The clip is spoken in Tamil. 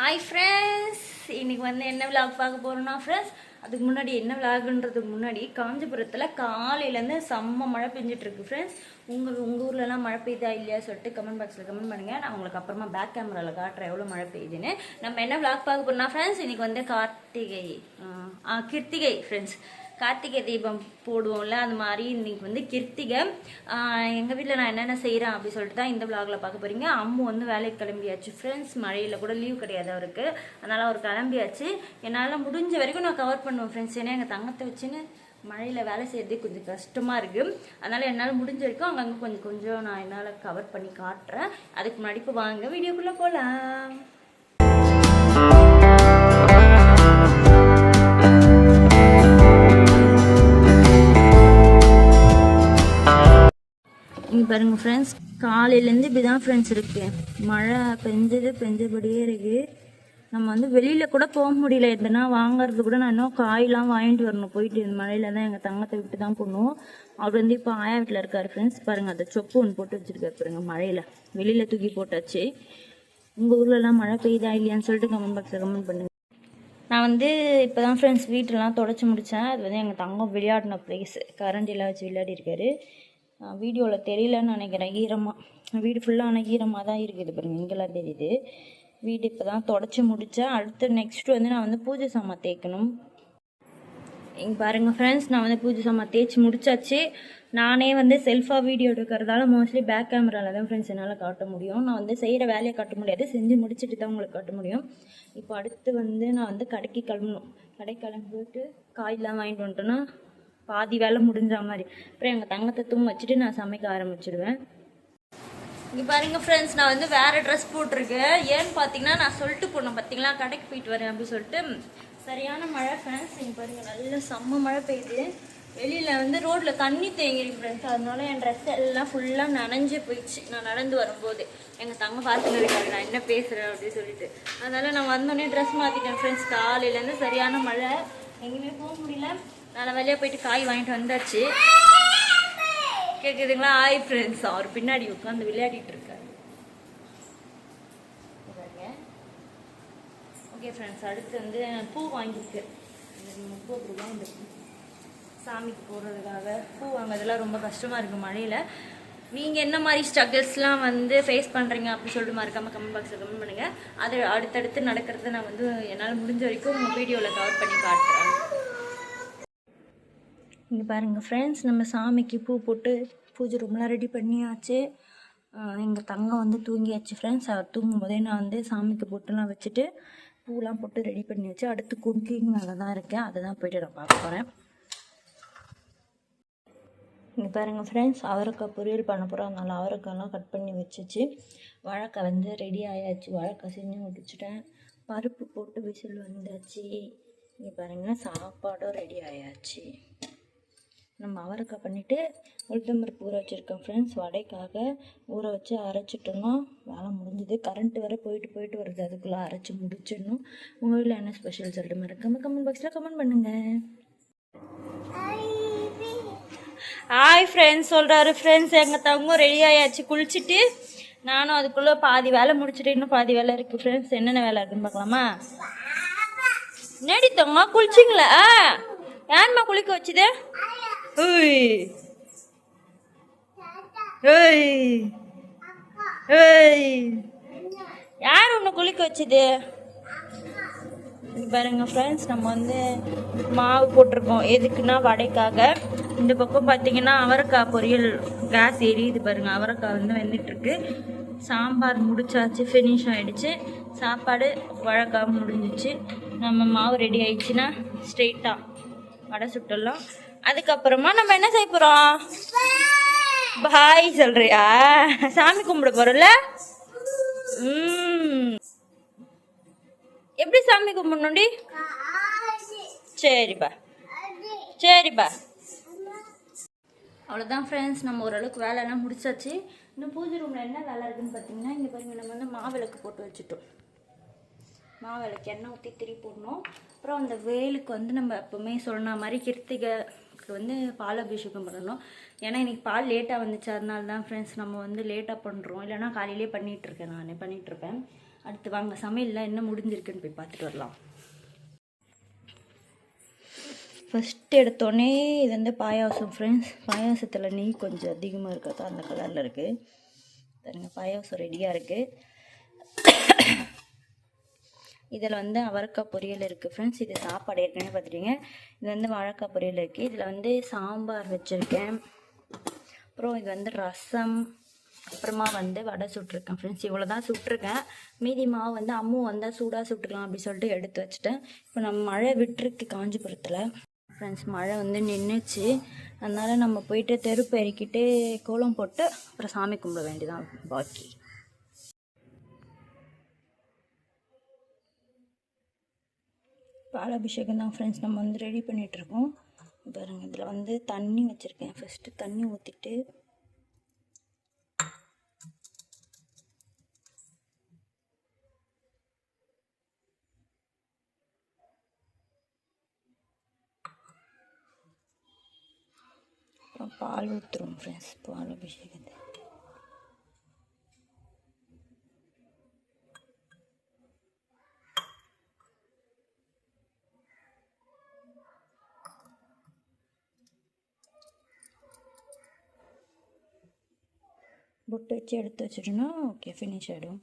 ஹாய் ஃப்ரெண்ட்ஸ் இன்னைக்கு வந்து என்ன விளாக் பார்க்க போகிறோம்னா ஃப்ரெண்ட்ஸ் அதுக்கு முன்னாடி என்ன விளாகுன்றதுக்கு முன்னாடி காஞ்சிபுரத்தில் காலையிலேருந்து செம்ம மழை பெஞ்சிட்ருக்கு ஃப்ரெண்ட்ஸ் உங்கள் உங்கள் ஊர்லலாம் மழை பெய்யுதா இல்லையா சொல்லிட்டு கமெண்ட் பாக்ஸில் கமெண்ட் பண்ணுங்கள் நான் உங்களுக்கு அப்புறமா பேக் கேமராவில் காட்டுறேன் எவ்வளோ மழை பெய்யுதுன்னு. நம்ம என்ன விளாக் பார்க்க போகிறோம்னா ஃப்ரெண்ட்ஸ் இன்னைக்கு வந்து கார்த்திகை ஆ, கிருத்திகை ஃப்ரெண்ட்ஸ் கார்த்திகை தீபம் போடுவோம்ல அது மாதிரி இன்னைக்கு வந்து கிருத்திகை. எங்கள் வீட்டில் நான் என்னென்ன செய்கிறேன் அப்படி சொல்லிட்டு தான் இந்த விளாகில் பார்க்க போகிறீங்க அம்மு வந்து வேலைக்கு கிளம்பியாச்சு. ஃப்ரெண்ட்ஸ் மழையில் கூட லீவ் கிடையாது அவருக்கு. அதனால் அவர் கிளம்பியாச்சு. என்னால் முடிஞ்ச வரைக்கும் நான் கவர் பண்ணுவேன் ஃப்ரெண்ட்ஸ் ஏன்னா எங்கள் தங்கத்தை வச்சுன்னு மழையில் வேலை செய்கிறதே கொஞ்சம் கஷ்டமாக இருக்குது அதனால் என்னால் முடிஞ்ச வரைக்கும் அங்கங்கே கொஞ்சம் கொஞ்சம் நான் என்னால் கவர் பண்ணி காட்டுறேன். அதுக்கு முன்னாடி இப்போ வாங்க வீடியோக்குள்ளே போகலாம் இங்கே பாருங்க ஃப்ரெண்ட்ஸ் காலையிலேருந்து இப்படி தான் ஃப்ரெண்ட்ஸ் இருக்கு. மழை பெஞ்சது பெஞ்சபடியே இருக்கு. நம்ம வந்து வெளியில் கூட போக முடியல. எதுனா வாங்கறது கூட நான் இன்னும் காயெல்லாம் வாங்கிட்டு வரணும். போயிட்டு இந்த மழையில தான் எங்கள் தங்கத்தை விட்டு தான் போகணும். அவர் வந்து இப்போ ஆயா வீட்டில் இருக்கார் ஃப்ரெண்ட்ஸ் பாருங்க அந்த சொப்பு ஒன்று போட்டு வச்சிருக்காரு பாருங்க மழையில். வெளியில் தூக்கி போட்டாச்சு. உங்கள் ஊர்லலாம் மழை பெய்யுதா இல்லையான்னு சொல்லிட்டு கமெண்ட் பாக்ஸில் கமெண்ட் பண்ணுங்க. நான் வந்து இப்போ தான் ஃப்ரெண்ட்ஸ் வீட்டெலாம் தொடச்சி முடித்தேன் அது வந்து எங்கள் தங்கம் விளையாடின ப்ளேஸ் கரண்ட் எல்லாம் வச்சு விளையாடி இருக்காரு வீடியோவில் தெரியலன்னு நினைக்கிறேன். ஈரமாக வீடு ஃபுல்லாக ஆனால் ஈரமாக தான் இருக்குது பாருங்க. இங்கெல்லாம் தெரியுது. வீடு இப்போ தான் தொடச்சி முடித்தேன் அடுத்து நெக்ஸ்ட் வந்து நான் வந்து பூஜை சாமான் தேய்க்கணும். இங்கே பாருங்கள் ஃப்ரெண்ட்ஸ் நான் வந்து பூஜை சாமான் தேய்ச்சி முடிச்சாச்சு. நானே வந்து செல்ஃபாக வீடியோ எடுக்கிறதால மோஸ்ட்லி பேக் கேமராவில் தான் ஃப்ரெண்ட்ஸ் என்னால் காட்ட முடியும். நான் வந்து செய்கிற வேலையை காட்ட முடியாது. செஞ்சு முடிச்சுட்டு தான் உங்களுக்கு காட்ட முடியும். இப்போ அடுத்து வந்து நான் வந்து கடைக்கு கிளம்பணும். கடைக்கு கிளம்பிட்டு காயெலாம் வாங்கிட்டு வந்துட்டோன்னா பாதி வேலை முடிஞ்ச மாதிரி. அப்புறம் எங்கள் தங்கத்தை தூங்க வச்சுட்டு நான் சமைக்க ஆரம்பிச்சிடுவேன். இங்கே பாருங்க ஃப்ரெண்ட்ஸ் நான் வந்து வேற ட்ரெஸ் போட்டிருக்கேன். ஏன்னு பார்த்தீங்கன்னா நான் சொல்லிட்டு போனேன். பார்த்தீங்களா கடைக்கு போயிட்டு வரேன் அப்படின்னு சொல்லிட்டு. சரியான மழை ஃப்ரெண்ட்ஸ் இங்கே பாருங்க நல்ல செம்ம மழை பெய்யுது. வெளியில் வந்து ரோட்டில் தண்ணி தேங்கிருக்கு ஃப்ரெண்ட்ஸ் அதனால என் ட்ரெஸ் எல்லாம் ஃபுல்லாக நனைஞ்சு போயிடுச்சு. நான் நடந்து வரும்போது. எங்கள் தங்க பார்த்துட்டு இருக்காரு நான் என்ன பேசுகிறேன் அப்படின்னு சொல்லிட்டு. அதனால் நான் வந்தோடனே ட்ரெஸ் மாற்றிட்டேன் ஃப்ரெண்ட்ஸ் காலையிலேருந்து சரியான மழை. எங்கேயுமே போக முடியல. நான் வெளியே போயிட்டு காய் வாங்கிட்டு வந்தாச்சு. கேக்குதுங்களா? ஹாய் ஃப்ரெண்ட்ஸ் அவர் பின்னாடி உட்காந்து விளையாடிட்டு இருக்காரு. ஓகே ஃப்ரெண்ட்ஸ் அடுத்து வந்து பூ வாங்கியிருக்கு. இது முப்பது ரூபா இந்த சாமிக்கு போடுறதுக்காக பூ வாங்குறதுலாம் ரொம்ப கஷ்டமாக இருக்குது மழையில். நீங்கள் என்ன மாதிரி ஸ்ட்ரகிள்ஸ்லாம் வந்து ஃபேஸ் பண்ணுறீங்க அப்படின்னு சொல்லிட்டு மறக்காமல் கமெண்ட் பாக்ஸில் கமெண்ட் பண்ணுங்கள் அது அடுத்தடுத்து நடக்கிறத நான் வந்து என்னால் முடிஞ்ச வரைக்கும் உங்கள் வீடியோவில் கவர் பண்ணி காட்டுறேன். இங்கே பாருங்கள் ஃப்ரெண்ட்ஸ் நம்ம சாமிக்கு பூ போட்டு பூஜை ரூம்லாம் ரெடி பண்ணியாச்சு. எங்கள் தங்கம் வந்து தூங்கியாச்சு ஃப்ரெண்ட்ஸ் அவர் தூங்கும் போதே நான் வந்து சாமிக்கு பொட்டுலாம் வச்சுட்டு பூலாம் போட்டு ரெடி பண்ணி வச்சு அடுத்து குக்கிங் மேலே தான் இருக்கேன் அதை தான் போயிட்டு நான் பார்க்க போகிறேன் இங்கே பாருங்கள் ஃப்ரெண்ட்ஸ் அவரைக்காய் பொரியல் பண்ண போகிறோம் அதனால் அவரைக்காய்லாம் கட் பண்ணி வச்சுச்சு. வாழைக்காய் வந்து ரெடி ஆயாச்சு. வாழைக்காய் செஞ்சு முடிச்சுட்டேன். பருப்பு போட்டு விசில் வந்தாச்சு. இங்கே பாருங்கள் சாப்பாடும் ரெடி ஆயாச்சு. நம்ம அவரைக்காய் பண்ணிவிட்டு உளுத்தம்பருப்பு ஊற வச்சுருக்கேன் ஃப்ரெண்ட்ஸ் வடைக்காக ஊற வச்சு அரைச்சிட்டோம்னா வேலை முடிஞ்சுது. கரண்ட்டு வர போயிட்டு போயிட்டு வருது. அதுக்குள்ளே அரைச்சி முடிச்சிடணும். உங்கள் வீட்டில் என்ன ஸ்பெஷல் சொல்லிட்டு மறக்காம கமெண்ட் பாக்ஸில் கமெண்ட் பண்ணுங்கள் ஹாய் ஃப்ரெண்ட்ஸ் சொல்கிறாரு ஃப்ரெண்ட்ஸ் எங்கள் தவங்க ரெடி ஆயாச்சு. குளிச்சுட்டு நானும் அதுக்குள்ளே பாதி வேலை முடிச்சுட்டு இன்னும் பாதி வேலை இருக்குது ஃப்ரெண்ட்ஸ் என்னென்ன வேலை இருக்குன்னு பார்க்கலாமா? நேடி தங்க குளிச்சிங்களா? யாரும்மா குளிக்க வச்சுது? ஓய் ஓய் ஓய் யார் உன்னை குளிக்க வச்சுது? இங்க பாருங்க ஃப்ரெண்ட்ஸ் நம்ம வந்து மாவு போட்டிருக்கோம். எதுக்குன்னா வடைக்காக. இந்த பக்கம் பார்த்தீங்கன்னா அவரைக்காய் பொரியல் கேஸ் எரியுது பாருங்க. அவரைக்காய் வந்து வெந்துட்டு இருக்கு சாம்பார் முடிச்சாச்சு ஃபினிஷ் ஆயிடுச்சு. சாப்பாடு வழக்காக முடிஞ்சிச்சு. நம்ம மாவு ரெடி ஆயிடுச்சுன்னா ஸ்ட்ரெயிட்டாக வடை சுட்டுடலாம் அதுக்கப்புறமா நம்ம என்ன செய்ய போகிறோம் பாய் சொல்றியா? சாமி கும்பிட போறோம்ல? எப்படி சாமி கும்பிடணும்டி? சரிப்பா. சரிப்பா. அவ்வளோதான் ஃப்ரெண்ட்ஸ் நம்ம ஓரளவுக்கு வேலையெல்லாம் முடிச்சாச்சு. இன்னும் பூஜை ரூமில் என்ன வேலை இருக்குதுன்னு பார்த்தீங்கன்னா இங்கே பாருங்க நம்ம வந்து மாவிளக்கு போட்டு வச்சுட்டோம். மாவிளக்கு எண்ணெய் ஊற்றி திரி போடணும். அப்புறம் அந்த வேலுக்கு வந்து நம்ம எப்பவுமே சொன்ன மாதிரி கிருத்திகை கிருத்திகைக்கு வந்து பால் அபிஷேகம் பண்ணணும். ஏன்னா இன்னைக்கு பால் லேட்டாக வந்துச்சு. அதனால தான் ஃப்ரெண்ட்ஸ் நம்ம வந்து லேட்டாக பண்ணுறோம் இல்லைனா காலையிலே பண்ணிகிட்ருக்கேன் நான். பண்ணிகிட்ருப்பேன் அடுத்து வாங்க. சமையலில் என்ன முடிஞ்சிருக்குன்னு போய் பார்த்துட்டு வரலாம். ஃபஸ்ட் எடுத்தோடனே இது வந்து பாயாசம் ஃப்ரெண்ட்ஸ் பாயாசத்தில் நெய் கொஞ்சம் அதிகமாக இருக்கிறதா அந்த கலரில் இருக்குது பாயாசம் ரெடியாக இருக்குது இதில் வந்து அவரக்காய் பொரியல் இருக்குது ஃப்ரெண்ட்ஸ் இது சாப்பாடு ஏற்கனவே பார்த்துட்டீங்க. இது வந்து வாழைக்காய் பொரியல் இருக்குது இதில் வந்து சாம்பார் வச்சுருக்கேன். அப்புறம் இது வந்து ரசம். அப்புறமா வந்து வடை சுட்டிருக்கேன் ஃப்ரெண்ட்ஸ் இவ்வளோ தான் சுட்டிருக்கேன். மீதி மாவு வந்து அம்மு வந்தால் சூடாக சுட்டுக்கலாம் அப்படின்னு சொல்லிட்டு எடுத்து வச்சுட்டேன். இப்போ நம்ம மழை விட்டுருக்கு காஞ்சிபுரத்தில். ஃப்ரெண்ட்ஸ் மழை வந்து நின்றுச்சு அதனால் நம்ம போயிட்டு தெரு பெருக்கிட்டு கோலம் போட்டு அப்புறம் சாமி கும்பிட வேண்டியதான் பாக்கி. பால் அபிஷேகம் தான் ஃப்ரெண்ட்ஸ் நம்ம வந்து ரெடி பண்ணிகிட்ருக்கோம் பாருங்க இதில் வந்து தண்ணி வச்சுருக்கேன். ஃபஸ்ட்டு தண்ணி ஊற்றிட்டு பால் ஊற்றுறோம் ஃப்ரெண்ட்ஸ் பால் அபிஷேகத்தை பொட்டு வச்சு எடுத்து வச்சிட்டோன்னா ஓகே ஃபினிஷ் ஆகிடும்